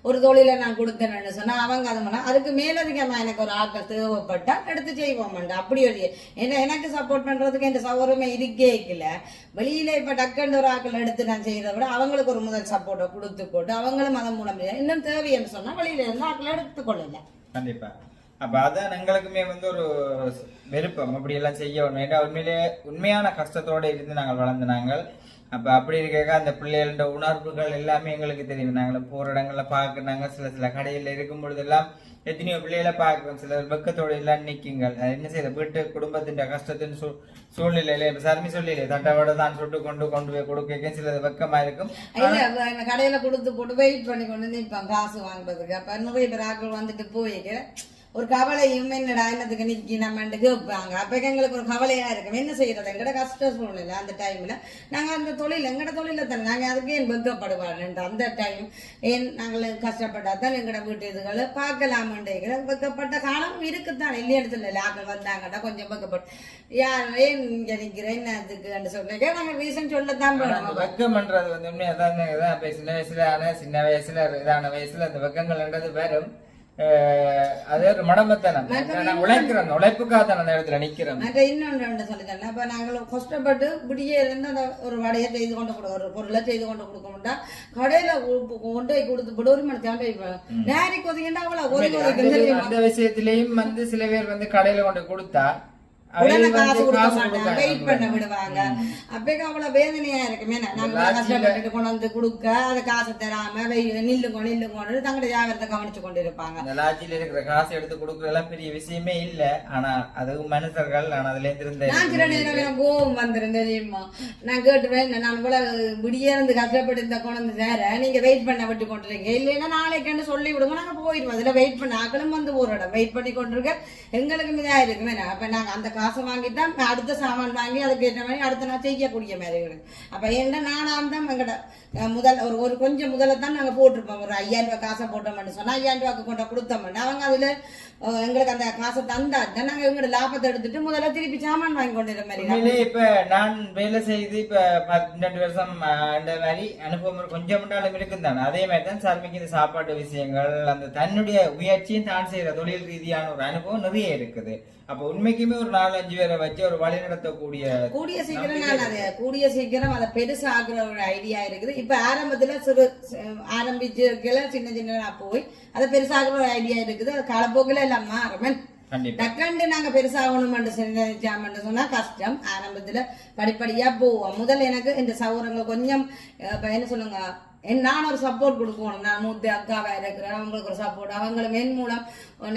ஒரு தொழிலை நான் கொடுத்தேன்னு சொன்னா அவங்க அதை பண்ணா அதுக்கு மேலதிகமா எனக்கு ஒரு ஆட்கள் தேவைப்பட்டா எடுத்து செய்வோம்டா அப்படி ஒரு ஏன்னா எனக்கு சப்போர்ட் பண்றதுக்கு எந்த சௌகரியமே இருக்கே இல்லை. வெளியில இப்ப டக்குன்னு ஒரு ஆட்கள் எடுத்து நான் செய்யறத விட அவங்களுக்கு ஒரு முதல் சப்போர்ட்டை கொடுத்து போட்டு அவங்களும் அதன் மூலம் இன்னும் தேவைன்னு சொன்னா வெளியில இருந்து ஆட்களை எடுத்துக்கொள்ளல கண்டிப்பா. அப்ப அதான் எங்களுக்குமே வந்து ஒரு விருப்பம் அப்படி எல்லாம் செய்ய வேணும் ஏன்னா உண்மையிலே உண்மையான கஷ்டத்தோட இருந்து நாங்கள் வளர்ந்து நாங்கள். அப்ப அப்படி இருக்க அந்த பிள்ளைகளோட உணர்வுகள் எல்லாமே எங்களுக்கு தெரியும். நாங்கள் போற இடங்கள்ல பார்க்கறாங்க சில சில கடையில இருக்கும் பொழுதெல்லாம் எத்தனையோ பிள்ளைகளை பார்க்கிறோம் சில வெக்கத்தோட எல்லாம் நிற்குங்கள் என்ன செய்யறது வீட்டு குடும்பத்தின் கஷ்டத்தின் சூ சூழ்நிலையில இப்ப சர்மி சொல்லியில தட்டவோட தான் சுட்டு கொண்டு கொண்டு போய் கொடுக்க சிலது வெக்கமா இருக்கும். கடையில கொடுத்து போட்டு வெயிட் பண்ணி கொண்டு நிற்பான் காசு வாங்குறதுக்கு. அப்ப நிறைய பேர் ஆட்கள் வந்துட்டு போயிட்டு ஒரு கவலையும் என்னடா என்னத்துக்கு நிக்கி நம்ம கேட்பாங்க அப்ப எங்களுக்கு ஒரு கவலையா இருக்கும். என்ன செய்யறது? எங்கட கஷ்ட சூழ்நிலை அந்த டைம்ல நாங்க அந்த தொழில் எங்கட தொழில தானே நாங்க அதுக்கு ஏன் வெக்கப்படுவாருன்ற அந்த டைம் ஏன் நாங்கள் கஷ்டப்பட்டா தான் எங்கட வீட்டு இதுகளை பார்க்கலாமன்ற வெக்கப்பட்ட காலம் இருக்குத்தான். இல்லையா இடத்துல ஆக்கள் வந்தாங்கன்னா கொஞ்சம் வெக்கப்பட்டு யார் ஏன் இங்க நிக்கிறேன்? என்னத்துக்கு சொல்லிக்க நாங்க ரீசன் சொல்லத்தான் ஆனா போறோம். அந்த வெக்கம்ன்றது வந்து உண்மையா தான் அப்ப சின்ன வயசுல ஆன சின்ன வயசுல இதான வயசுல அந்த வெக்கங்கள்ன்றது வரும். அது ஒரு மடமத்தனம் நான் உழைக்கிறோம் உழைப்புக்காக தான் அந்த இடத்துல நிக்கிறோம் மற்ற இன்னொன்று ஒன்று சொல்லித்தரேன். அப்போ நாங்கள் கஷ்டப்பட்டு இப்படியே இருந்து அந்த ஒரு வடையை செய்து கொண்டு கொடுக்க ஒரு பொருளை செய்து கொண்டு கொடுக்க மாட்டோம் கடையில் கொண்டு போய் கொடுத்து போட்டு ஒரு மணி தேவை நேரி கொதிக்கிட்டா அவ்வளோ தெரியுமா அந்த விஷயத்திலயும் வந்து சில பேர் வந்து கடையில கொண்டு கொடுத்தா உடனே அவங்க காசு வந்து கொடுக்க காசு மாட்டாங்க வெயிட் பண்ண விடுவாங்க. அப்பேக்கு அவ்வளவு வேதனையா இருக்குமே நாங்க கஷ்டப்பட்டுட்டு கொண்டு வந்து கொடுக்க அதை காசு தராம வெய் நில்லுங்க நில்லுங்கன்னு தங்களோட வியாபாரத்தை கவனிச்சு கொண்டு இருப்பாங்க. இருக்கிற காசு எடுத்து கொடுக்கறதெல்லாம் பெரிய விஷயமே இல்ல. ஆனா அதுவும் மனுஷர்கள் ஆனா அதுல இருந்து இருந்த நான் சில நேரம் எனக்கு கோவம் வந்துரும் தெரியுமா நான் கேட்டுவேன் நான் இவ்வளவு விடிய இருந்து கஷ்டப்பட்டு இந்த கொண்டு வேற நீங்க வெயிட் பண்ண விட்டு கொண்டிருக்கீங்க. இல்லைன்னா நாளைக்குன்னு சொல்லி விடுங்க. நாங்க போயிடுவோம் அதுல வெயிட் பண்ண ஆக்களும் வந்து ஒரு இடம் வெயிட் பண்ணி கொண்டிருக்க எங்களுக்கு இதா இருக்குமே அப்ப நாங்க அந்த காசை வாங்கிட்டா அடுத்த சாமான் வாங்கி அதுக்கு ஏற்ற மாதிரி அடுத்த நான் செய்யக்கூடிய மாதிரி அப்போ என்ன நானாம் தான் எங்கள்கிட்ட முதல் ஒரு ஒரு கொஞ்சம் முதல்ல தான் நாங்கள் போட்டிருப்போம். ஒரு ஐயாயிரம் ரூபாய் காசை போட்டோம்னு சொன்னால் ஐயாயிரம் ரூபாய்க்கு கொண்டு கொடுத்தோம்னா அவங்க அதுல எங்களுக்கு அந்த காசை தந்தா நாங்க எங்களோட லாபத்தை எடுத்துட்டு முதல்ல திருப்பி சாமான் வாங்கி கொண்டு மாதிரி இப்ப நான் வேலை செய்து இப்ப பன்னெண்டு வருஷம் அந்த மாதிரி அனுபவம் கொஞ்சம் முன்னாலும் இருக்கும் தானே. அதே மாதிரி தான் சார்மிக்கு இந்த சாப்பாட்டு விஷயங்கள் அந்த தன்னுடைய முயற்சியும் தான் செய்யற தொழில் ரீதியான ஒரு அனுபவம் நிறைய இருக்குது. அப்ப உண்மைக்குமே ஒரு நாலு அஞ்சு பேரை வச்சு ஒரு வழி நடத்தக்கூடிய கூடிய சீக்கிரம் நான் அதை கூடிய சீக்கிரம் அதை பெருசாக்குற ஒரு ஐடியா இருக்குது. இப்ப ஆரம்பத்துல சிறு ஆரம்பிச்சிருக்கல சின்ன சின்ன போய் அதை பெருசாக்குற ஒரு ஐடியா இருக்குது. அது காலப்போக்கில் மாறும் கண்டிப்பா. டக்குண்டு நாங்க பெருசாகணும்னு சொன்னா கஷ்டம். ஆரம்பத்துல படிப்படியா போவோம். முதல்ல எனக்கு இந்த சௌரங்கள் கொஞ்சம் என்ன சொல்லுங்க? நான் ஒரு சப்போர்ட் கொடுக்கணும். நான் மூத்த அக்காவா இருக்கிறேன். அவங்களுக்கு ஒரு சப்போர்ட் அவங்களும் என் மூலம்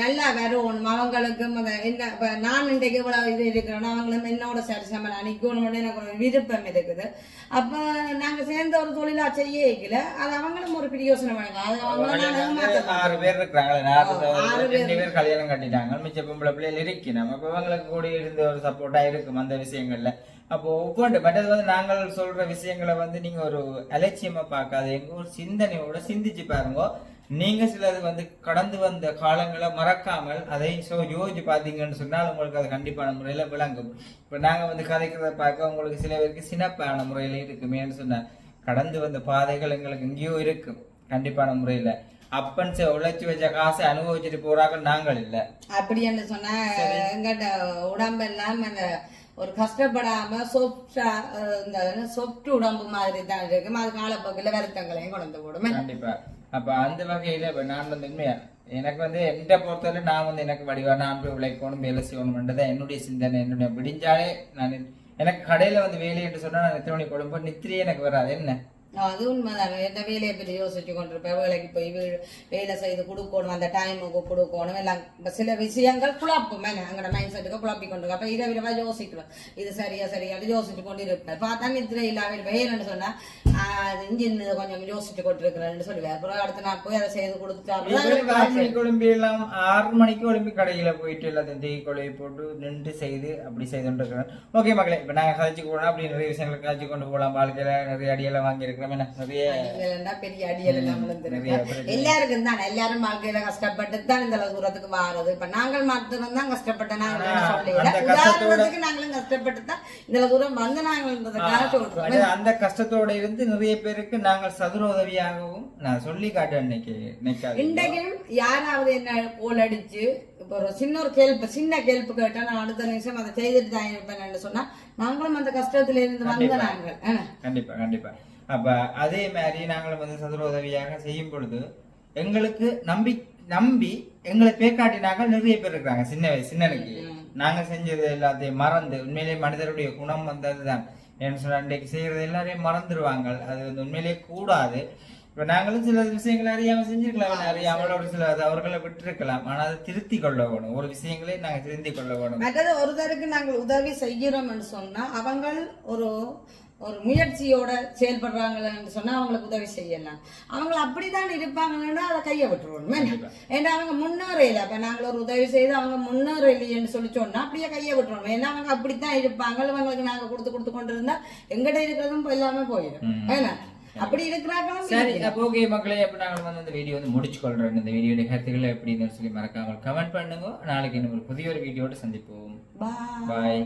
நல்லா வரணும் அவங்களுக்கும் என்ன இப்ப நான் இன்றைக்கு இவ்வளவு இது இருக்கிறேன்னா அவங்களும் என்னோட சரிசமன் அணிக்கணும்னு எனக்கு ஒரு விருப்பம் இருக்குது. அப்ப நாங்க சேர்ந்த ஒரு தொழிலா செய்ய வைக்கல அது அவங்களும் ஒரு பிரியோசனம் வேணும் அது அவங்கள நான் ஏமாத்த மாட்டேன். ஆறு பேர் இருக்கிறாங்க நாற்பது ஆறு ரெண்டு பேர். கல்யாணம் கட்டிட்டாங்க. மிச்ச பொம்பளை பிள்ளைகள் இருக்கணும் அப்ப அவங்களுக்கு கூட இருந்த ஒரு சப்போர்ட்டா இருக்கும் அந்த விஷயங்கள்ல. அப்போ ஒவ்வொன்று மற்றது வந்து நாங்கள் சொல்ற விஷயங்களை வந்து நீங்க ஒரு அலட்சியமா பார்க்காதீங்க ஒரு சிந்தனையோட சிந்திச்சு பாருங்க. நீங்க சிலது வந்து கடந்து வந்த காலங்களை மறக்காமல் அதை சோ யோசிச்சு பாத்தீங்கன்னு சொன்னால் உங்களுக்கு அது கண்டிப்பான முறையில விளங்கும். இப்ப நாங்க வந்து கதைக்கிறத பார்க்க உங்களுக்கு சில பேருக்கு சினப்பான முறையில இருக்குமேன்னு சொன்னார் கடந்து வந்த பாதைகள் எங்களுக்கு எங்கேயோ இருக்கும் கண்டிப்பான முறையில. அப்பன் உழைச்சு வச்ச காசை அனுபவிச்சுட்டு போறாங்க நாங்கள் இல்ல. அப்படி என்று சொன்னா எங்கிட்ட உடம்பெல்லாம் அந்த ஒரு கஷ்டப்படாம சொப்டா இந்த சொப்டு உடம்பு மாதிரி தான் இருக்கும். அது காலப்போக்கில் வருத்தங்களையும் கொண்டு போடும். கண்டிப்பா. அப்ப அந்த வகையில நான் வந்து உண்மையா எனக்கு வந்து எந்த பொறுத்தவரை நான் வந்து எனக்கு வடிவா நான் போய் உழைக்கணும் வேலை செய்யணும்ன்றதான் என்னுடைய சிந்தனை என்னுடைய விடிஞ்சாலே நான் எனக்கு கடையில வந்து வேலை என்று சொன்னா நான் எத்தனை மணி குழம்பு நித்திரியே எனக்கு வராது. என்ன? அது உண்மைதான். எந்த வேலையை பற்றி யோசிச்சு கொண்டிருப்பேன். வேலைக்கு போய் வேலை செய்து கொடுக்கணும் அந்த டைமுக்கு கொடுக்கணும். எல்லாம் சில விஷயங்கள் குழப்பம். எங்களோட மைண்ட் செட்டுக்கு குழப்பி கொண்டு அப்ப இதை விடவா யோசிக்கிறோம் இது சரியா சரியான்னு யோசிச்சு கொண்டு இருப்பேன் பார்த்தா நித்திரை இல்லாம இருப்பேன். ஏன்னு சொன்னா ஆஹ், அது இன்ஜின் கொஞ்சம் யோசிச்சு கொண்டு இருக்கிறேன்னு சொல்லுவேன். அப்புறம் அடுத்த நாள் போய் அதை செய்து கொடுத்துட்டு ஒலிம்பி எல்லாம் ஆறு மணிக்கு ஒலிம்பி கடையில போயிட்டு எல்லாத்தையும் தீ கொலையை போட்டு நின்று செய்து அப்படி செய்து இருக்கிறேன். ஓகே மக்களே இப்ப நாங்க கதைச்சு போனோம். அப்படி நிறைய விஷயங்களை கதைச்சு கொண்டு போகலாம் வாழ்க்கையில நிறைய அடியெல்லாம் வாங்கி இருக்கிறோம் என்ன நிறைய பெரிய அடியல் எல்லாம் நிறைய விழுந்திருக்கு பிரச்சனை. எல்லாருக்கும் தான் எல்லாரும் வாழ்க்கையில கஷ்டப்பட்டு தான் இந்த தூரத்துக்கு வாரது. இப்ப நாங்கள் மாத்திரம் தான் கஷ்டப்பட்ட உதாரணத்துக்கு நாங்களும் கஷ்டப்பட்டு தான் இந்த தூரம் வந்து சொல்றோம். அந்த கஷ்டத்தோட இருந்து நிறைய பேருக்கு நாங்கள் சதுர உதவியாகவும் நான் சொல்லி காட்டேன் இன்னைக்கு இன்றைக்கும் யாராவது என்ன கோல் அடிச்சு இப்போ ஒரு சின்ன ஒரு கேள்வி சின்ன கேள்வி கேட்டா நான் அடுத்த நிமிஷம் அதை செய்துட்டு தான் இருப்பேன்னு சொன்னா நாங்களும் அந்த கஷ்டத்துல இருந்து வந்த நாங்கள்? கண்டிப்பா கண்டிப்பா. அப்ப அதே மாதிரி நாங்களும் வந்து சதுர உதவியாக செய்யும் பொழுது எங்களுக்கு நம்பி நம்பி எங்களை பேக்காட்டினாங்க நிறைய பேர் இருக்கிறாங்க. சின்ன வயசு சின்னனுக்கு நாங்க செஞ்சது எல்லாத்தையும் மறந்து உண்மையிலேயே மனிதருடைய குணம் வந்து அதுதான். என்ன சொன்னா இன்றைக்கு செய்யறது எல்லாரையும் மறந்துடுவாங்க அது வந்து உண்மையிலேயே கூடாது. இப்ப நாங்களும் சில விஷயங்களை அறியாம செஞ்சிருக்கலாம். அறியாமல் ஒரு சில தவறுகளை விட்டிருக்கலாம். ஆனா அதை திருத்தி கொள்ள வேணும். ஒரு விஷயங்களை நாங்க திருத்தி கொள்ள வேணும். மற்றது ஒருத்தருக்கு நாங்கள் உதவி செய்கிறோம்னு சொன்னா அவங்க ஒரு ஒரு முயற்சியோட செயல்படுறாங்கன்னு சொன்னா அவங்களுக்கு உதவி செய்யலாம். அவங்க அப்படித்தான் இருப்பாங்கன்னா அதை கையை விட்டுருவோம். ஏன்னா அவங்க முன்னேறையில இப்ப நாங்கள் ஒரு உதவி செய்து அவங்க முன்னேறலையேன்னு சொல்லி சொன்னா அப்படியே கையை விட்டுருவோம் ஏன்னா அவங்க அப்படித்தான் இருப்பாங்க. இவங்களுக்கு நாங்க கொடுத்து கொடுத்து கொண்டு இருந்தா எங்கிட்ட இருக்கிறதும் எல்லாமே போயிடும். ஏன்னா அப்படி இருக்கிறாங்களும் சரி ஓகே மக்களே அப்போ நாங்கள் வந்து இந்த வீடியோ வந்து முடிச்சு கொள்றோம் இந்த வீடியோட கருத்துக்களை எப்படின்னு சொல்லி மறக்காமல் கமெண்ட் பண்ணுங்க. நாளைக்கு இன்னும் ஒரு புதிய ஒரு வீடியோட சந்திப்போம். பாய்